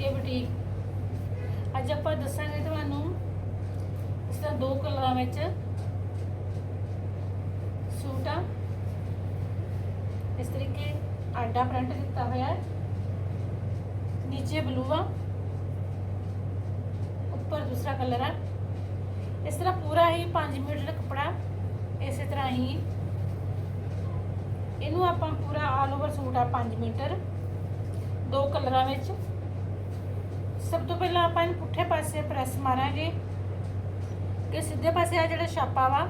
ਕੇ boutique. ਅੱਜ ਆਪਾਂ ਦੱਸਾਂਗੇ ਤੁਹਾਨੂੰ ਇਸ ਤਰ੍ਹਾਂ ਦੋ ਕਲਰਾਂ ਵਿੱਚ ਸੂਟ ਆ। ਇਸ ਤਰੀਕੇ ਆਡਾ ਪ੍ਰਿੰਟ ਦਿੱਤਾ ਹੋਇਆ ਹੈ। ਨੀਚੇ ਬਲੂ ਆ। ਉੱਪਰ ਦੂਸਰਾ ਕਲਰ ਆ। ਇਸ ਤਰ੍ਹਾਂ ਪੂਰਾ ਹੀ 5 ਮੀਟਰ ਦਾ ਕੱਪੜਾ ਇਸੇ ਤਰ੍ਹਾਂ ਹੀ। ਇਹਨੂੰ ਆਪਾਂ ਪੂਰਾ ਆਲ ਓਵਰ ਸੂਟ ਆ 5 ਮੀਟਰ ਦੋ ਕਲਰਾਂ ਵਿੱਚ। ਸਭ ਤੋਂ ਪਹਿਲਾਂ ਆਪਾਂ ਇਹਨੂੰ ਪੁੱਠੇ ਪਾਸੇ ਪ੍ਰੈਸ ਮਾਰਾਂਗੇ ਕਿ ਸਿੱਧੇ ਪਾਸੇ ਆ ਜਿਹੜਾ ਛਾਪਾ ਵਾ,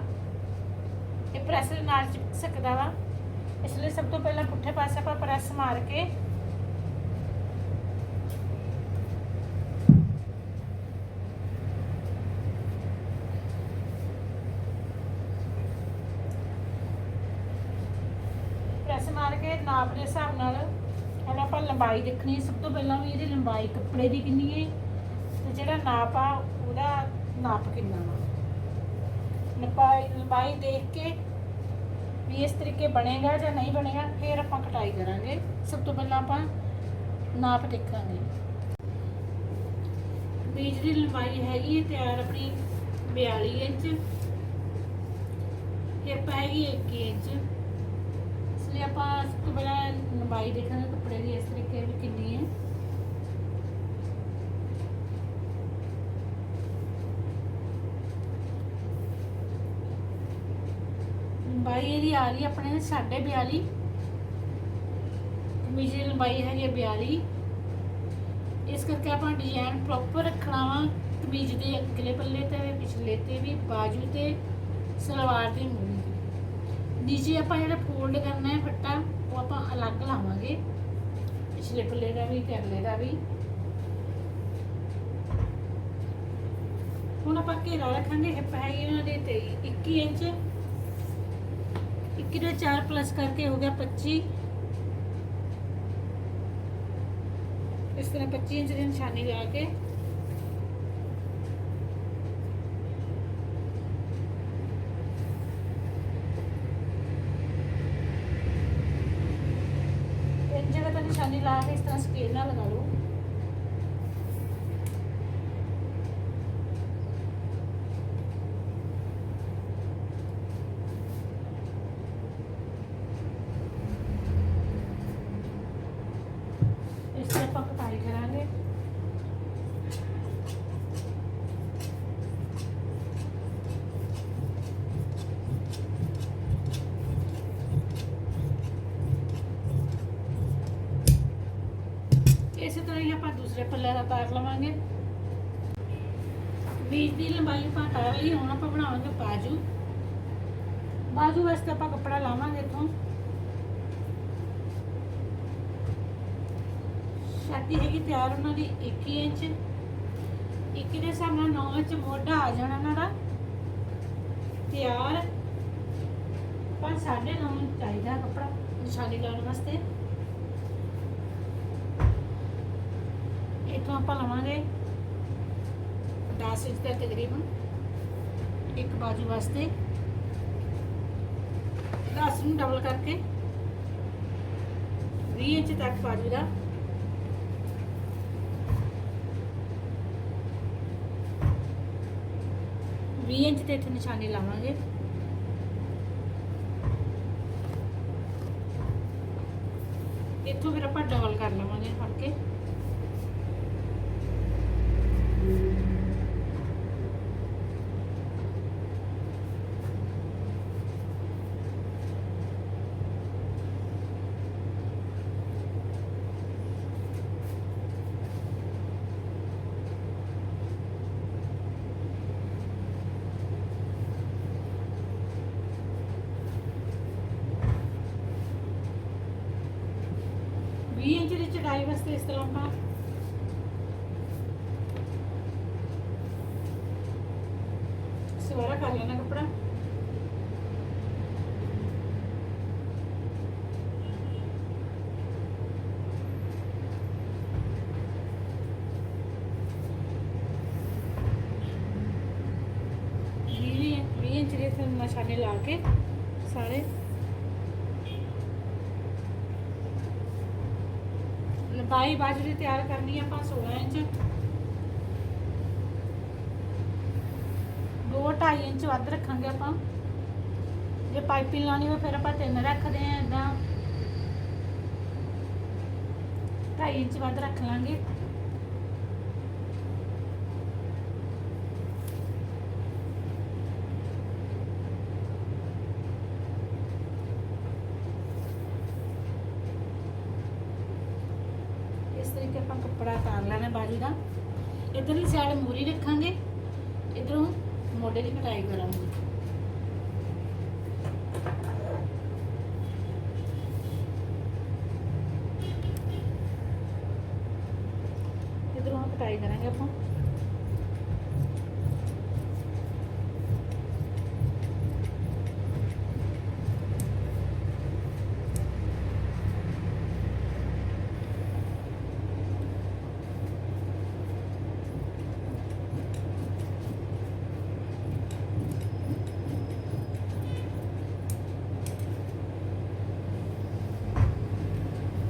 ਇਹ ਪ੍ਰੈਸ ਦੇ ਨਾਲ ਚਿਪਕ ਸਕਦਾ ਵਾ। ਇਸ ਲਈ ਸਭ ਤੋਂ ਪਹਿਲਾਂ ਪੁੱਠੇ ਪਾਸੇ ਆਪਾਂ ਪ੍ਰੈਸ ਮਾਰ ਕੇ ਪ੍ਰੈਸ ਮਾਰ ਕੇ ਨਾਪ ਦੇ ਹਿਸਾਬ ਨਾਲ ਲੰਬਾਈ ਦੇਖਣੀ ਹੈ। ਸਭ ਤੋਂ ਪਹਿਲਾਂ ਵੀ ਇਹਦੀ ਲੰਬਾਈ ਕੱਪੜੇ ਦੀ ਕਿੰਨੀ ਹੈ ਤੇ ਜਿਹੜਾ ਨਾਪ ਆ, ਉਹਦਾ ਨਾਪ ਕਿੰਨਾ ਵਾ? ਲੰਬਾਈ ਲੰਬਾਈ ਦੇਖ ਕੇ ਵੀ ਇਸ ਤਰੀਕੇ ਬਣੇਗਾ ਜਾਂ ਨਹੀਂ ਬਣੇਗਾ, ਫਿਰ ਆਪਾਂ ਕਟਾਈ ਕਰਾਂਗੇ। ਸਭ ਤੋਂ ਪਹਿਲਾਂ ਆਪਾਂ ਨਾਪ ਦੇਖਾਂਗੇ। ਬੀਜ ਦੀ ਲੰਬਾਈ ਹੈਗੀ ਹੈ, ਤਿਆਰ ਆਪਣੀ 42 ਇੰਚ ਹਿੱਪ ਹੈਗੀ 21 ਇੰਚ। ਇਸ ਆਪਾਂ ਸਭ ਤੋਂ ਪਹਿਲਾਂ ਲੰਬਾਈ ਦੇਖਾਂਗੇ ਕੱਪੜੇ ਦੀ ਇਸ ਤਰੀਕੇ ਵੀ ਕਿੰਨੀ ਹੈ। ਲੰਬਾਈ ਇਹਦੀ ਆ ਰਹੀ ਹੈ ਆਪਣੇ 42 ਕਮੀਜ਼ ਦੀ ਲੰਬਾਈ ਹੈਗੀ ਹੈ 42 ਇਸ ਕਰਕੇ ਆਪਾਂ ਡਿਜ਼ਾਈਨ ਪ੍ਰੋਪਰ ਰੱਖਣਾ ਵਾ ਕਮੀਜ਼ ਦੇ ਅਗਲੇ ਪੱਲੇ ਤੇ, ਪਿਛਲੇ ਤੇ ਵੀ, ਬਾਜੂ ਤੇ, ਸਲਵਾਰ ਤੇ ਮੂਰੀ ਨੀਚੇ ਆਪਾਂ ਜਿਹੜਾ ਫੋਲਡ ਕਰਨਾ ਹੈ ਫੱਟਾ, ਉਹ ਆਪਾਂ ਅਲੱਗ ਲਾਵਾਂਗੇ। ਪਿਛਲੇ ਪੱਲੇ ਦਾ ਵੀ ਤੇ ਅਗਲੇ ਦਾ ਵੀ। ਹੁਣ ਆਪਾਂ ਘੇਰਾ ਰੱਖਾਂਗੇ ਹਿੱਪ ਹੈਗੀ ਉਹਨਾਂ ਦੇ ਤੇ 21 ਇੰਚ। 21 ਦਾ 4 ਪਲੱਸ ਕਰਕੇ ਹੋ ਗਿਆ 25 ਇਸ ਤਰ੍ਹਾਂ 25 ਇੰਚ ਦੀ ਨਿਸ਼ਾਨੀ ਲਗਾ ਕੇ ਇੱਕ ਜਗ੍ਹਾ ਤੇ ਨਿਸ਼ਾਨੀ ਲਾ ਕੇ ਇਸ ਤਰ੍ਹਾਂ ਸਕੇਲ ਨਾਲ ਲਗਾ ਲਓ ਇਸ ਤਰ੍ਹਾਂ ਆਪਾਂ ਕਟਾਈ ਕਰਾਂਗੇ ਇਸੇ ਤਰ੍ਹਾਂ ਹੀ ਆਪਾਂ ਦੂਸਰੇ ਪੱਲੇ ਦਾ ਲਵਾਂਗੇ। ਬੀਜ ਦੀ ਲੰਬਾਈ ਆਪਾਂ ਤਾਰ ਲਈ ਹੁਣ ਆਪਾਂ ਬਣਾਵਾਂਗੇ ਬਾਜੂ। ਬਾਜੂ ਵਾਸਤੇ ਆਪਾਂ ਕੱਪੜਾ ਲਾਵਾਂਗੇ ਇੱਥੋਂ। ਛਾਤੀ ਹੈਗੀ ਤਿਆਰ, ਉਹਨਾਂ ਦੀ 21 ਇੰਚ। 21 ਦੇ ਹਿਸਾਬ ਨਾਲ 9 ਇੰਚ ਮੋਢਾ ਆ ਜਾਣਾ ਉਹਨਾਂ ਦਾ। ਤਿਆਰ। ਪਰ 9.5 ਇੰਚ ਚਾਹੀਦਾ ਕੱਪੜਾ ਨਿਸ਼ਾਨੀ ਲਾਉਣ ਵਾਸਤੇ। ਇਥੋਂ ਆਪਾਂ ਲਵਾਂਗੇ 10 ਇੰਚ ਦਾ ਤਕਰੀਬਨ, ਇੱਕ ਬਾਜੂ ਵਾਸਤੇ। 10 ਨੂੰ ਡਬਲ ਕਰਕੇ 20 ਇੰਚ ਤੱਕ ਬਾਜੂ ਦਾ। ਵੀਹ ਇੰਚ ਤੇ ਇੱਥੇ ਨਿਸ਼ਾਨੀ ਲਾਵਾਂਗੇ। ਇੱਥੋਂ ਫਿਰ ਆਪਾਂ ਡਬਲ ਕਰ ਲਵਾਂਗੇ ਫੜ ਕੇ ਵੀਹ ਇੰਚ ਦੀ ਚੜਾਈ ਵਾਸਤੇ ਇਸ ਤਰ੍ਹਾਂ ਆਪਾਂ ਸਵਾਰਾ ਕਰ ਲੈਣਾ ਕੱਪੜਾ। ਵੀਹ ਵੀਹ ਇੰਚ ਦੇ ਫਿਰ ਲਾ ਕੇ ਸਾਰੇ। ਲੰਬਾਈ ਬਾਜੂ ਤਿਆਰ ਕਰਨੀ ਆ ਆਪਾਂ 16 ਇੰਚ ਦੋ 2.5 ਇੰਚ ਵੱਧ ਰੱਖਾਂਗੇ ਆਪਾਂ। ਜੇ ਪਾਈਪਿੰਗ ਲਾਣੀ ਹੋਵੇ ਫਿਰ ਆਪਾਂ ਤਿੰਨ ਰੱਖਦੇ ਆ ਇਦਾਂ 2.5 ਇੰਚ ਵੱਧ ਰੱਖ ਲਾਂਗੇ। ਇਸ ਤਰੀਕੇ ਆਪਾਂ ਕੱਪੜਾ ਤਾਰ ਲੈਣਾ ਬਾਜੂ ਦਾ। ਇਧਰਲੀ ਸਾਈਡ ਮੂਰੀ ਰੱਖਾਂਗੇ। ਇਧਰੋਂ ਮੋਢੇ ਦੀ ਕਟਾਈ ਕਰਾਂਗੇ। ਇਧਰੋਂ ਕਟਾਈ ਕਰਾਂਗੇ ਆਪਾਂ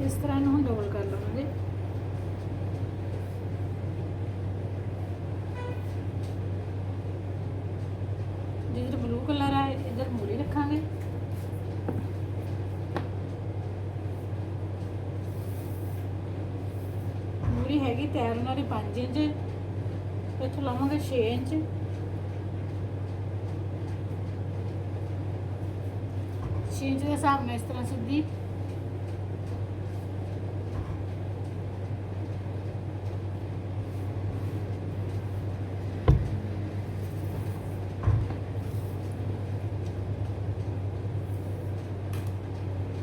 ਇਸ ਤਰ੍ਹਾਂ ਇਹਨੂੰ ਹੁਣ ਡਬਲ ਕਰ ਲਵਾਂਗੇ ਜਿੱਧਰ ਬਲੂ ਕਲਰ ਆ ਇਧਰ ਮੂਰੀ ਰੱਖਾਂਗੇ ਮੂਰੀ ਹੈਗੀ ਤਿਆਰ ਉਹਨਾਂ ਦੀ 5 ਇੰਚ ਇੱਥੋਂ ਲਾਵਾਂਗੇ 6 ਇੰਚ ਛੇ ਇੰਚ ਦੇ ਹਿਸਾਬ ਨਾਲ ਇਸ ਤਰ੍ਹਾਂ ਸਿੱਧੀ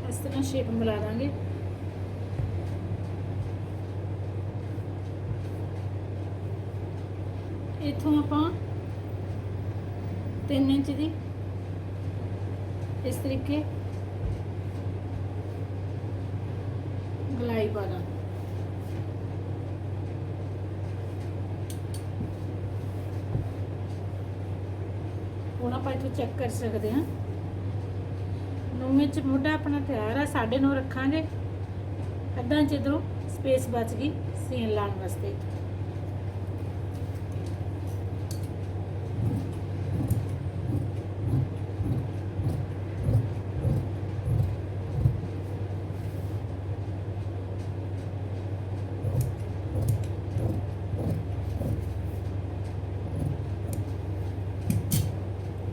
ਇਸ ਤਰ੍ਹਾਂ ਸ਼ੇਪ ਮਿਲਾ ਦਾਂਗੇ ਇਥੋਂ ਆਪਾਂ? 3 ਇੰਚ ਦੀ। ਇਸ ਤਰੀਕੇ ਗਲਾਈ ਪਾ ਹੁਣ ਆਪਾਂ ਇੱਥੋਂ ਚੈੱਕ ਕਰ ਸਕਦੇ ਹਾਂ। ਨੌ ਵਿੱਚ ਮੋਢਾ ਆਪਣਾ ਤਿਆਰ ਆ ਸਾਢੇ ਨੂੰ ਰੱਖਾਂਗੇ। ਅੱਧਾ ਇੰਚ ਇਧਰੋਂ ਸਪੇਸ ਬਚ ਗਈ ਸੀਨ ਲਾਉਣ ਵਾਸਤੇ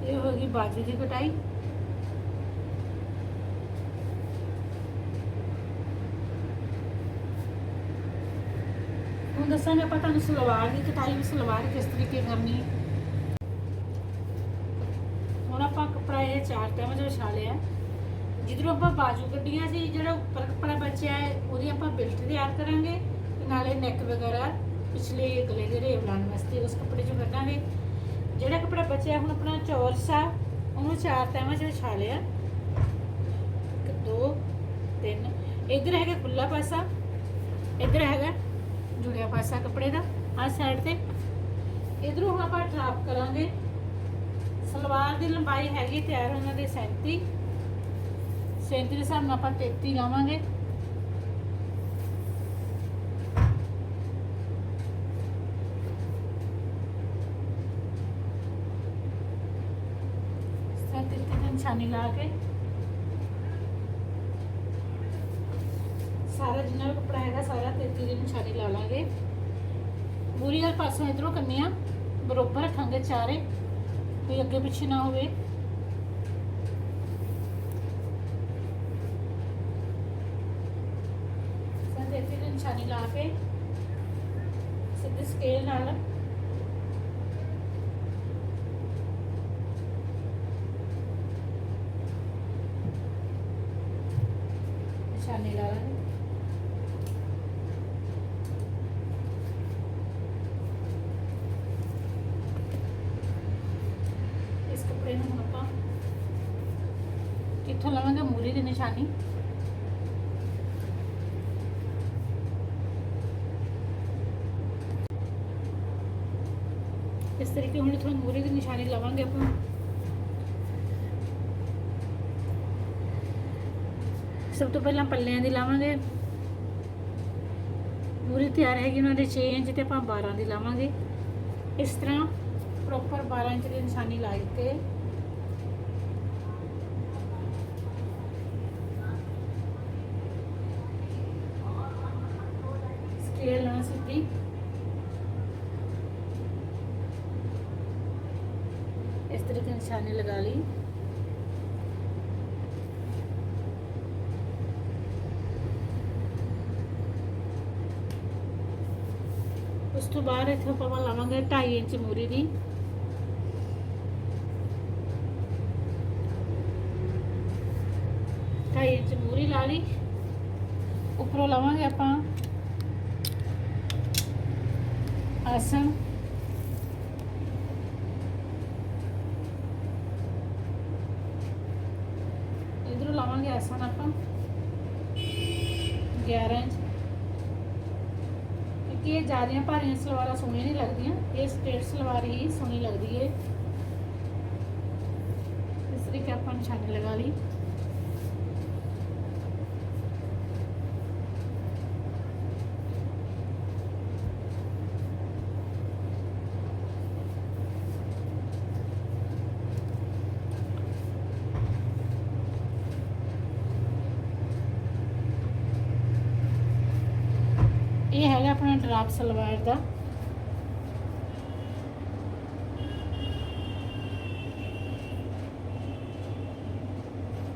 ਇਹ ਹੋ ਗਈ ਬਾਜੂ ਦੀ ਕਟਾਈ। ਹੁਣ ਦੱਸਾਂਗੇ ਆਪਾਂ ਤੁਹਾਨੂੰ ਸਲਵਾਰ ਦੀ ਕਟਾਈ ਵੀ, ਸਲਵਾਰ ਕਿਸ ਤਰੀਕੇ ਕਰਨੀ ਹੈ। ਹੁਣ ਆਪਾਂ ਕੱਪੜਾ ਇਹ ਚਾਰ ਟਾਈਮ ਵਿੱਚ ਵਿਛਾ ਲਿਆ ਜਿੱਧਰੋਂ ਆਪਾਂ ਬਾਜੂ ਕੱਢੀਆਂ ਸੀ, ਜਿਹੜਾ ਉੱਪਰ ਕੱਪੜਾ ਬਚਿਆ ਹੈ, ਉਹਦੀ ਆਪਾਂ ਬਿਲਟ ਤਿਆਰ ਕਰਾਂਗੇ ਤੇ ਨਾਲੇ ਨੈਕ ਵਗੈਰਾ, ਪਿਛਲੇ ਗਲੇ ਦੇ ਰੇਵ ਲਾਉਣ ਵਾਸਤੇ ਉਸ ਕੱਪੜੇ ਚੋਂ ਕੱਢਾਂਗੇ। ਜਿਹੜਾ ਕੱਪੜਾ ਬਚਿਆ, ਹੁਣ ਆਪਣਾ ਚੌਰਸ ਆ। ਉਹਨੂੰ ਚਾਰ ਟਾਈਮਾਂ 'ਚ ਵਿਛਾ ਲਿਆ। ਇੱਕ, ਦੋ, ਤਿੰਨ। ਇੱਧਰ ਹੈਗਾ ਖੁੱਲਾ ਪਾਸਾ। ਇੱਧਰ ਹੈਗਾ ਜੁੜਿਆ ਪਾਸਾ ਕੱਪੜੇ ਦਾ, ਆਹ ਸਾਈਡ ਤੇ। ਇਧਰੋਂ ਹੁਣ ਆਪਾਂ ਟਰਾਪ ਕਰਾਂਗੇ। ਸਲਵਾਰ ਦੀ ਲੰਬਾਈ ਹੈਗੀ ਤਿਆਰ ਉਹਨਾਂ ਦੇ 37 37 ਦੇ ਹਿਸਾਬ ਨਾਲ ਆਪਾਂ 33 ਲਾਵਾਂਗੇ ਸੈਂਤੀ ਤੇ ਨਿਸ਼ਾਨੀ ਲਾ ਕੇ। ਸਾਰਾ ਜਿੰਨਾ ਵੀ ਕੱਪੜਾ ਹੈਗਾ, ਸਾਰਾ 33 ਦੀ ਨਿਸ਼ਾਨੀ ਲਾ ਲਾਂਗੇ। ਮੂਰੀ ਵਾਲੇ ਪਾਸੋਂ ਇਧਰੋਂ ਕੰਨੀਆਂ, ਬਰੋਬਰ ਰੱਖਾਂਗੇ ਚਾਰੇ, ਕੋਈ ਅੱਗੇ ਪਿੱਛੇ ਨਾ ਹੋਵੇ। ਸਾਂ 33 ਦੀ ਨਿਸ਼ਾਨੀ ਲਾ ਕੇ, ਸਿੱਧੇ ਸਕੇਲ ਨਾਲ ਨਿਸ਼ਾਨੀ ਲਾ ਲਾਂਗੇ ਇਸ ਕੱਪੜੇ ਨੂੰ ਹੁਣ ਆਪਾਂ ਕਿੱਥੋਂ ਲਵਾਂਗੇ ਮੂਰੀ ਦੀ ਨਿਸ਼ਾਨੀ ਇਸ ਤਰੀਕੇ ਹੁਣ ਇਥੋਂ ਮੂਰੀ ਦੀ ਨਿਸ਼ਾਨੀ ਲਵਾਂਗੇ ਆਪਾਂ। ਸਭ ਤੋਂ ਪਹਿਲਾਂ ਪੱਲਿਆਂ ਦੀ ਲਾਵਾਂਗੇ। ਮੂਰੀ ਤਿਆਰ ਹੈਗੀ ਉਹਨਾਂ ਦੇ 6 ਇੰਚ ਤੇ ਆਪਾਂ 12 ਦੀ ਲਾਵਾਂਗੇ। ਇਸ ਤਰ੍ਹਾਂ ਪ੍ਰੋਪਰ 12 ਇੰਚ ਦੀ ਨਿਸ਼ਾਨੀ ਲਾ ਕੇ ਸਕੇਲ ਇਸ ਤਰੀਕੇ ਨਾਲ ਨਿਸ਼ਾਨੀ ਲਗਾ ਲਈ। ਉਸ ਤੋਂ ਬਾਅਦ ਇੱਥੇ ਆਪਾਂ ਲਾਵਾਂਗੇ 2.5 ਇੰਚ ਮੂਰੀ ਦੀ। ਢਾਈ ਇੰਚ ਮੂਰੀ ਲਾ ਲਈ। ਉੱਪਰੋਂ ਲਾਵਾਂਗੇ ਆਪਾਂ ਆਸਣ ਇਧਰੋਂ ਲਾਵਾਂਗੇ ਆਸਣ ਆਪਾਂ। 11 ਇੰਚ। ਕਿਉਂਕਿ ਇਹ ਜ਼ਿਆਦੀਆਂ ਭਾਰੀਆਂ ਸਲਵਾਰਾਂ ਸੋਹਣੀਆਂ ਨਹੀਂ ਲੱਗਦੀਆਂ। ਇਹ ਸਟੇਟ ਸਲਵਾਰ ਹੀ ਸੋਹਣੀ ਲੱਗਦੀ ਹੈ ਇਸ ਤਰੀਕੇ ਆਪਾਂ ਨਿਸ਼ਾਨੀ ਲਗਾ ਲਈ ਇਹ ਹੈਗਾ ਆਪਣਾ ਸਲਵਾਰ ਦਾ।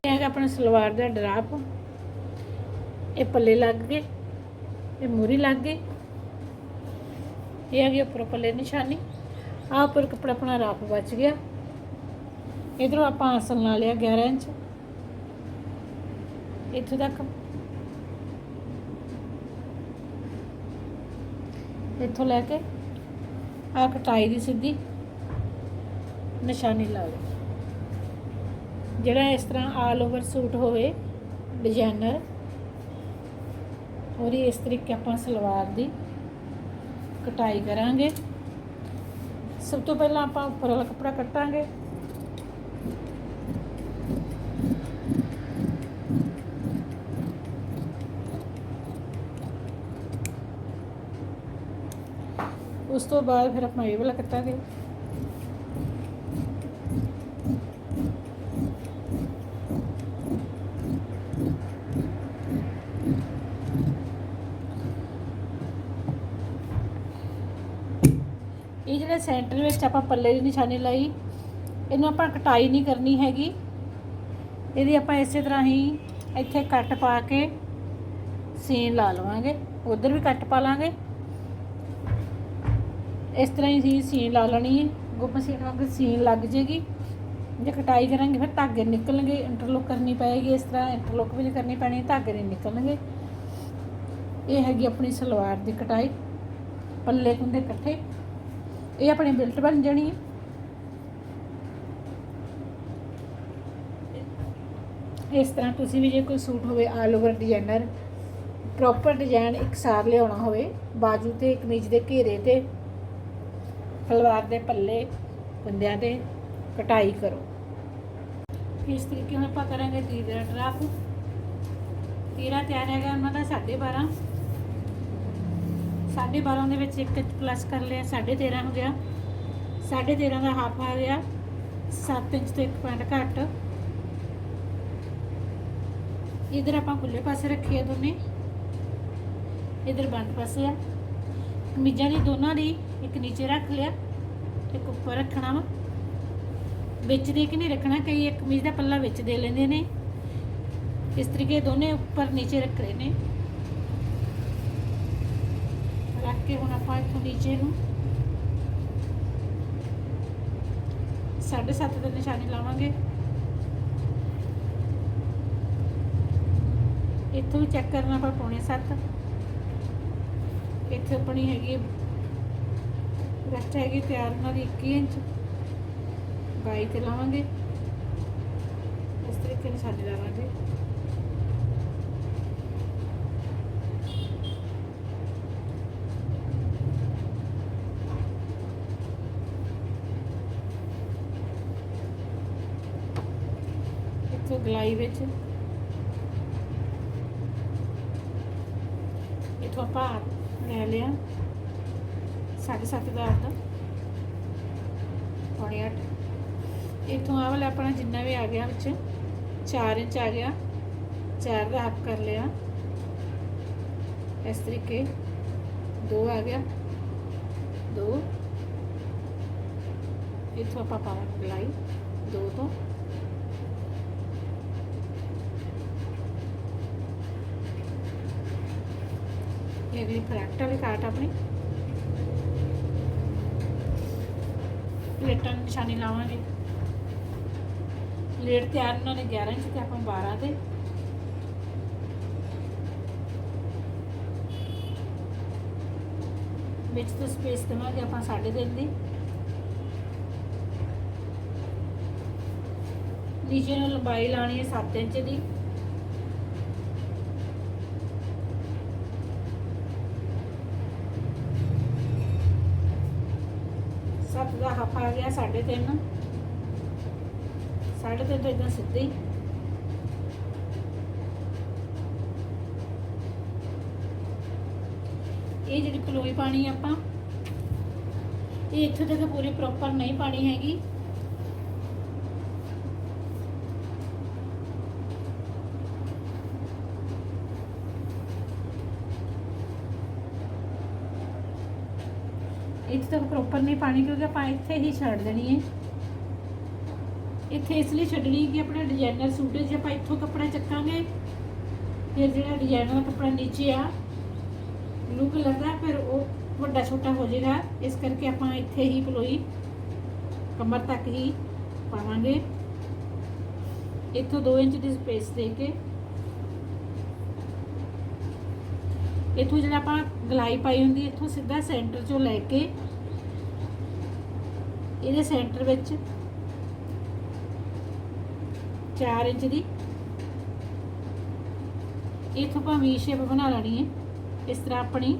ਇਹ ਹੈਗਾ ਆਪਣਾ ਸਲਵਾਰ ਦਾ ਡਰਾਪ। ਇਹ ਪੱਲੇ ਲੱਗ ਗਏ, ਇਹ ਮੂਰੀ ਲੱਗ ਗਈ। ਇਹ ਹੈਗੀ ਉੱਪਰ ਪੱਲੇ ਨਿਸ਼ਾਨੀ। ਆ ਉੱਪਰ ਕੱਪੜਾ ਆਪਣਾ ਰਾਪ ਬਚ ਗਿਆ। ਇਧਰੋਂ ਆਪਾਂ ਆਸਨ ਲਾ ਲਿਆ 11 ਇੰਚ। ਇੱਥੋਂ ਤੱਕ। ਇੱਥੋਂ ਲੈ ਕੇ ਆ ਕਟਾਈ ਦੀ ਸਿੱਧੀ ਨਿਸ਼ਾਨੀ ਲਾ ਲਓ। ਜਿਹੜਾ ਇਸ ਤਰ੍ਹਾਂ ਆਲ ਓਵਰ ਸੂਟ ਹੋਵੇ ਡਿਜ਼ਾਈਨਰ ਔਰ ਇਸ ਤਰੀਕੇ ਆਪਾਂ ਸਲਵਾਰ ਦੀ ਕਟਾਈ ਕਰਾਂਗੇ। ਸਭ ਤੋਂ ਪਹਿਲਾਂ ਆਪਾਂ ਉੱਪਰ ਵਾਲਾ ਕੱਪੜਾ ਕੱਟਾਂਗੇ। ਉਸ ਤੋਂ ਬਾਅਦ ਫਿਰ ਆਪਾਂ ਇਹ ਵਾਲਾ ਕੱਟਾਂਗੇ। ਇਹ ਜਿਹੜਾ ਸੈਂਟਰ ਵਿੱਚ ਆਪਾਂ ਪੱਲੇ ਦੀ ਨਿਸ਼ਾਨੀ ਲਾਈ, ਇਹਨੂੰ ਆਪਾਂ ਕਟਾਈ ਨਹੀਂ ਕਰਨੀ ਹੈਗੀ। ਇਹਦੀ ਆਪਾਂ ਇਸੇ ਤਰ੍ਹਾਂ ਹੀ ਇੱਥੇ ਕੱਟ ਪਾ ਕੇ ਸੀਨ ਲਾ ਲਵਾਂਗੇ। ਉਧਰ ਵੀ ਕੱਟ ਪਾ ਲਾਂਗੇ। ਇਸ ਤਰ੍ਹਾਂ ਹੀ ਅਸੀਂ ਸੀਨ ਲਾ ਲੈਣੀ ਹੈ। ਗੁੱਪ ਸੀਨ ਵਾਂਗ ਸੀਨ ਲੱਗ ਜੇਗੀ ਜੇ ਕਟਾਈ ਕਰਾਂਗੇ ਫਿਰ ਧਾਗੇ ਨਿਕਲਣਗੇ ਇੰਟਰਲੋਕ ਕਰਨੀ ਪਏਗੀ, ਇਸ ਤਰ੍ਹਾਂ ਇੰਟਰਲੋਕ ਵੀ ਕਰਨੀ ਪੈਣੀ, ਧਾਗੇ ਨਹੀਂ ਨਿਕਲਣਗੇ। ਇਹ ਹੈਗੀ ਆਪਣੀ ਸਲਵਾਰ ਦੀ ਕਟਾਈ, ਪੱਲੇ ਕੁੰਦੇ ਇਕੱਠੇ। ਇਹ ਆਪਣੀ ਬਿਲਟ ਬਣ ਜਾਣੀ ਹੈ। ਇਸ ਤਰ੍ਹਾਂ ਤੁਸੀਂ ਵੀ ਜੇ ਕੋਈ ਸੂਟ ਹੋਵੇ all over designer proper design ਇਕਸਾਰ ਲਿਆਉਣਾ ਹੋਵੇ, ਬਾਜੂ ਤੇ ਕਮੀਜ਼ ਦੇ ਘੇਰੇ ਤੇ ਸਲਵਾਰ ਦੇ ਪੱਲੇ ਬੰਦਿਆਂ ਤੇ ਕਟਾਈ ਕਰੋ। ਇਸ ਤਰੀਕੇ ਨਾਲ ਆਪਾਂ ਕਰਾਂਗੇ ਤੀਰਾ ਡਰਾਪ ਤੀਰਾ ਤਿਆਰ ਹੈਗਾ ਉਹਨਾਂ ਦਾ 12.5 12.5 ਦੇ ਵਿੱਚ ਇੱਕ ਪਲੱਸ ਕਰ ਲਿਆ 13.5 ਹੋ ਗਿਆ। 13.5 ਦਾ ਹਾਫ ਆ ਗਿਆ। 7 ਇੰਚ ਤੋਂ 1 ਪੁਆਇੰਟ ਘੱਟ। ਇਧਰ ਆਪਾਂ ਖੁੱਲੇ ਪਾਸੇ ਰੱਖੀ ਦੋਨੇ। ਇਧਰ ਬੰਦ ਪਾਸੇ ਆ। ਕਮੀਜ਼ਾਂ ਦੀ ਦੋਨਾਂ ਦੀ ਇੱਕ ਨੀਚੇ ਰੱਖ ਲਿਆ, ਇੱਕ ਉੱਪਰ ਰੱਖਣਾ ਵਾ। ਵਿੱਚ ਦੇ ਕੇ ਨਹੀਂ ਰੱਖਣਾ? ਕਈ ਇੱਕ ਕਮੀਜ਼ ਦਾ ਪੱਲਾ ਵਿੱਚ ਦੇ ਲੈਂਦੇ ਨੇ। ਇਸ ਤਰੀਕੇ ਦੋਨੇ ਉੱਪਰ ਨੀਚੇ ਰੱਖ ਰਹੇ ਨੇ। ਰੱਖ ਕੇ ਹੁਣ ਆਪਾਂ ਇੱਥੋਂ ਨੀਚੇ ਨੂੰ 7.5 ਦੇ ਨਿਸ਼ਾਨੀ ਲਾਵਾਂਗੇ। ਇੱਥੋਂ ਵੀ ਚੈੱਕ ਕਰਨਾ ਆਪਾਂ ਪੌਣੇ 7 ਇੱਥੇ ਆਪਣੀ ਹੈਗੀ ਰੈਸਟ ਹੈਗੀ ਤਿਆਰ, ਉਹਨਾਂ ਦੀ 21 ਇੰਚ। 22 ਤੇ ਲਾਵਾਂਗੇ। ਇਸ ਤਰੀਕੇ ਨਾਲ ਸਾਡੇ ਲਾਵਾਂਗੇ ਇੱਥੋਂ ਗਲਾਈ ਵਿੱਚ ਇੱਥੋਂ ਆਪਾਂ ਲੈ ਲਿਆ 7.5 ਦਾ। ਅੱਧ ਪੌਣੇ 8 ਇਥੋਂ ਆ ਵਾਲਾ ਆਪਣਾ ਜਿੰਨਾ ਵੀ ਆ ਗਿਆ ਵਿੱਚ 4 ਇੰਚ ਆ ਗਿਆ। 4 ਦਾ ਹਾਫ ਕਰ ਲਿਆ। ਇਸ ਤਰੀਕੇ 2 ਆ ਗਿਆ। 2 ਇਥੋਂ ਆਪਾਂ ਪਾਵਾਂਗੇ ਗਲਾਈ 2 ਤੋਂ। ਇਹ ਅਗਲੀ ਫਰੈਕਟ ਵਾਲੀ ਕਾਟ ਆਪਣੀ। ਪਲੇਟਾਂ ਨੂੰ ਨਿਸ਼ਾਨੀ ਲਾਵਾਂਗੇ। ਪਲੇਟ ਤਿਆਰ ਉਹਨਾਂ ਨੇ 11 ਇੰਚ ਤੇ ਆਪਾਂ 12 ਤੇ ਵਿੱਚ ਤੋਂ ਸਪੇਸ ਦੇਵਾਂਗੇ ਆਪਾਂ 3.5 ਦੀ। ਨੀਚੇ ਨੂੰ ਲੰਬਾਈ ਲਾਣੀ ਹੈ 7 ਇੰਚ ਦੀ ਸੱਤ ਦਾ ਸਾਢੇ ਆ ਗਿਆ 3.5 ਸਾਢੇ ਤਿੰਨ ਤੋਂ ਇਦਾਂ ਸਿੱਧੀ। ਇਹ ਜਿਹੜੀ ਪਲੋਈ ਪਾਣੀ ਆਪਾਂ, ਇਹ ਇੱਥੋਂ ਤੱਕ ਪੂਰੀ ਪ੍ਰੋਪਰ ਨਹੀਂ ਪਾਣੀ ਹੈਗੀ। ਇੱਥੇ ਤੱਕ ਪ੍ਰੋਪਰ ਨਹੀਂ ਪਾਣੀ ਕਿਉਂਕਿ ਆਪਾਂ ਇੱਥੇ ਹੀ ਛੱਡ ਦੇਣੀ ਹੈ। ਇੱਥੇ ਇਸ ਲਈ ਛੱਡਣੀ ਕਿ ਆਪਣਾ ਡਿਜ਼ਾਈਨਰ ਸੂਟ ਜੇ ਆਪਾਂ ਇੱਥੋਂ ਕੱਪੜਾ ਚੱਕਾਂਗੇ, ਫਿਰ ਜਿਹੜਾ ਡਿਜ਼ਾਈਨਰ ਦਾ ਕੱਪੜਾ ਨੀਚੇ ਆ ਬਲੂ ਕਲਰ ਦਾ, ਫਿਰ ਉਹ ਵੱਡਾ ਛੋਟਾ ਹੋ ਜਾਏਗਾ। ਇਸ ਕਰਕੇ ਆਪਾਂ ਇੱਥੇ ਹੀ ਪਲੋਈ ਕਮਰ ਤੱਕ ਹੀ ਪਾਵਾਂਗੇ। ਇੱਥੋਂ 2 ਇੰਚ ਦੀ ਸਪੇਸ ਦੇ ਕੇ ਇੱਥੋਂ ਜਿਹੜਾ ਆਪਾਂ ਗਲਾਈ ਪਾਈ ਹੁੰਦੀ ਇੱਥੋਂ ਸਿੱਧਾ ਸੈਂਟਰ ਚੋਂ ਲੈ ਕੇ ਇਹਦੇ ਸੈਂਟਰ ਵਿੱਚ 4 ਇੰਚ ਦੀ ਇੱਥੋਂ ਆਪਾਂ ਵੀ ਸ਼ੇਪ ਬਣਾ ਲੈਣੀ ਹੈ। ਇਸ ਤਰ੍ਹਾਂ ਆਪਣੀ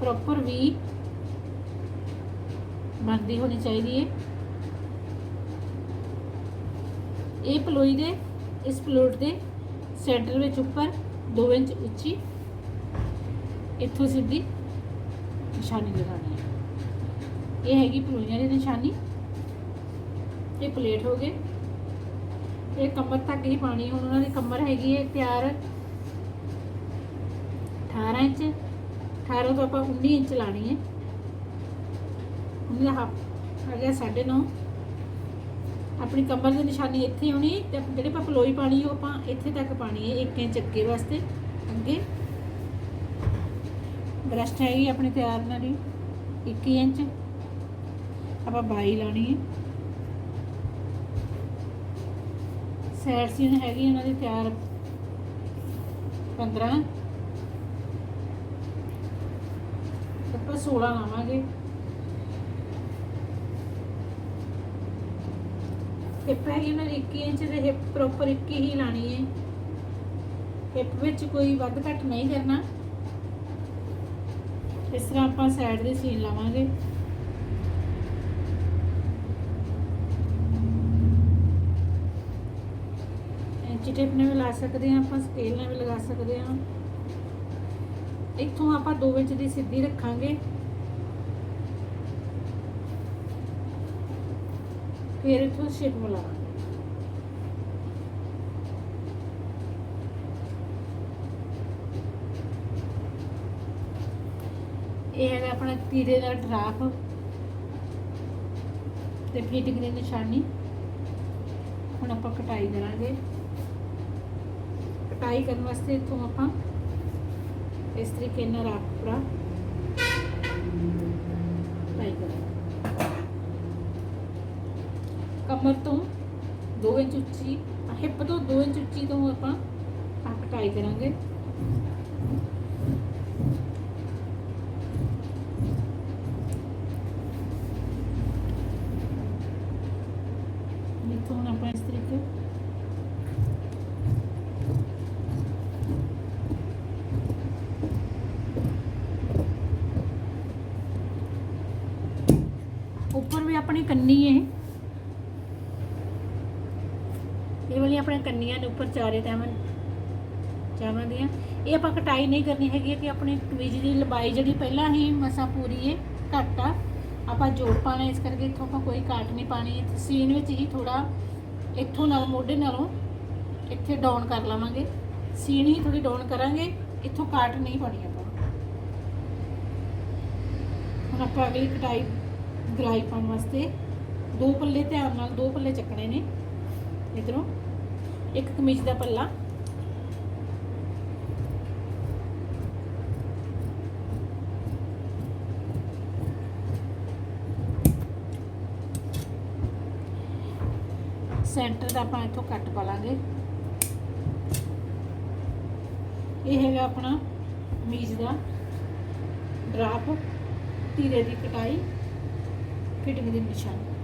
ਪ੍ਰੋਪਰ ਵੀ ਬਣਦੀ ਹੋਣੀ ਚਾਹੀਦੀ ਹੈ। ਇਹ ਪਲੋਈ ਦੇ, ਇਸ ਪਲੋਟ ਦੇ ਸੈਂਟਰ ਵਿੱਚ ਉੱਪਰ 2 ਇੰਚ ਉੱਚੀ, ਇੱਥੋਂ ਸਿੱਧੀ ਨਿਸ਼ਾਨੀ ਲਗਾਉਣੀ ਹੈ। ਇਹ ਹੈਗੀ ਪਲੋਈਆਂ ਦੀ ਨਿਸ਼ਾਨੀ। ਇਹ ਪਲੇਟ ਹੋ ਗਏ। ਇਹ ਕਮਰ ਤੱਕ ਹੀ ਪਾਣੀ ਹੁਣ ਉਹਨਾਂ ਦੀ ਕਮਰ ਹੈਗੀ ਹੈ ਤਿਆਰ 18 ਇੰਚ। 18 ਤੋਂ ਆਪਾਂ 19 ਇੰਚ ਲਾਣੀ ਹੈ। ਉਹਨਾਂ ਦਾ ਹਾਫ ਆ ਗਿਆ 9.5 ਆਪਣੀ ਕਮਰ ਦੀ ਨਿਸ਼ਾਨੀ ਇੱਥੇ ਹੋਣੀ ਤੇ ਜਿਹੜੀ ਆਪਾਂ ਪਲੋਈ ਪਾਣੀ ਉਹ ਆਪਾਂ ਇੱਥੇ ਤੱਕ ਪਾਣੀ ਹੈ 1 ਇੰਚ ਅੱਗੇ ਵਾਸਤੇ, ਅੱਗੇ। ਬ੍ਰਸ਼ਟ ਹੈਗੀ ਆਪਣੀ ਤਿਆਰ ਨਾਲ ਹੀ 21 ਇੰਚ। ਆਪਾਂ ਬਾਈ ਲਾਣੀ ਹੈ। ਸੈਡ ਸੀਨ ਹੈਗੀ ਉਹਨਾਂ ਦੀ ਤਿਆਰ। 15 ਆਪਾਂ 16 ਲਾਵਾਂਗੇ। ਹਿੱਪ ਹੈਗੀ ਉਹਨਾਂ ਦੀ 21 ਇੰਚ ਦੇ ਹਿੱਪ ਪ੍ਰੋਪਰ 21 ਹੀ ਲਾਣੀ ਹੈ। ਹਿੱਪ ਵਿੱਚ ਕੋਈ ਵੱਧ ਘੱਟ ਨਹੀਂ ਕਰਨਾ। ਇਸ ਤਰ੍ਹਾਂ ਆਪਾਂ ਸਾਈਡ ਦੇ ਸੀਨ ਲਾਵਾਂਗੇ। ਇੰਚੀ ਟੇਪ ਨਾਲ ਵੀ ਲਾ ਸਕਦੇ ਹਾਂ, ਆਪਾਂ ਸਕੇਲ ਨਾਲ ਵੀ ਲਗਾ ਸਕਦੇ ਹਾਂ। ਇੱਥੋਂ ਆਪਾਂ 2 ਇੰਚ ਦੀ ਸਿੱਧੀ ਰੱਖਾਂਗੇ। ਫਿਰ ਇੱਥੋਂ ਸ਼ੇਪ ਮਿਲਾਵਾਂਗੇ ਇਹ ਹੈਗਾ ਆਪਣਾ ਤੀਰੇ ਦਾ ਡਰਾਫ ਤੇ ਫਿਟਿੰਗ ਦੀ ਨਿਸ਼ਾਨੀ। ਹੁਣ ਆਪਾਂ ਕਟਾਈ ਕਰਾਂਗੇ। ਕਟਾਈ ਕਰਨ ਵਾਸਤੇ ਇੱਥੋਂ ਆਪਾਂ ਇਸ ਤਰੀਕੇ ਨਾਲ ਰੱਖ ਕੱਪੜਾ ਕਟਾਈ ਕਰਾਂਗੇ ਕਮਰ ਤੋਂ 2 ਇੰਚ ਉੱਚੀ ਹਿੱਪ ਤੋਂ 2 ਇੰਚ ਉੱਚੀ ਤੋਂ ਆਪਾਂ ਆ ਕਟਾਈ ਕਰਾਂਗੇ। ਇੱਥੋਂ ਹੁਣ ਆਪਾਂ ਇਸ ਤਰੀਕੇ ਉੱਪਰ ਵੀ ਆਪਣੀ ਕੰਨੀ ਹੈ ਇਹ ਵਾਲੀ ਆਪਣੇ ਕੰਨੀਆਂ ਦੇ ਉੱਪਰ ਚਾਰੇ ਟਾਈਮ ਚਾਵਾਂ ਦੀਆਂ। ਇਹ ਆਪਾਂ ਕਟਾਈ ਨਹੀਂ ਕਰਨੀ ਹੈਗੀ ਕਿ ਆਪਣੀ ਕਮੀਜ਼ ਦੀ ਲੰਬਾਈ ਜਿਹੜੀ ਪਹਿਲਾਂ ਹੀ ਮਸਾ ਪੂਰੀ ਹੈ ਘੱਟ ਆ। ਆਪਾਂ ਜੋੜ ਪਾਣਾ ਇਸ ਕਰਕੇ ਇੱਥੋਂ ਆਪਾਂ ਕੋਈ ਕਾਟ ਨਹੀਂ ਪਾਣੀ ਸੀਨ ਵਿੱਚ ਹੀ ਥੋੜਾ ਇੱਥੋਂ ਨਾਲ, ਮੋਢੇ ਨਾਲੋਂ ਇੱਥੇ ਡਾਊਨ ਕਰ ਲਵਾਂਗੇ। ਸੀਨ ਹੀ ਥੋੜੀ ਡਾਊਨ ਕਰਾਂਗੇ, ਇੱਥੋਂ ਕਾਟ ਨਹੀਂ ਪਾਣੀ ਆਪਾਂ। ਹੁਣ ਆਪਾਂ ਅਗਲੀ ਕਟਾਈ ਗਲਾਈ ਪਾਉਣ ਵਾਸਤੇ ਦੋ ਪੱਲੇ ਧਿਆਨ ਨਾਲ, ਦੋ ਪੱਲੇ ਚੱਕਣੇ ਨੇ। ਇਧਰੋਂ। ਇੱਕ ਕਮੀਜ਼ ਦਾ ਪੱਲਾ। ਸੈਂਟਰ ਦਾ ਆਪਾਂ ਇੱਥੋਂ ਕੱਟ ਪਾ ਲਾਂਗੇ ਇਹ ਹੈਗਾ ਆਪਣਾ ਕਮੀਜ਼ ਦਾ ਡਰਾਪ, ਧੀਰੇ ਦੀ ਕਟਾਈ, ਫਿਟਿੰਗ ਦੀ ਨਿਸ਼ਾਨੀ।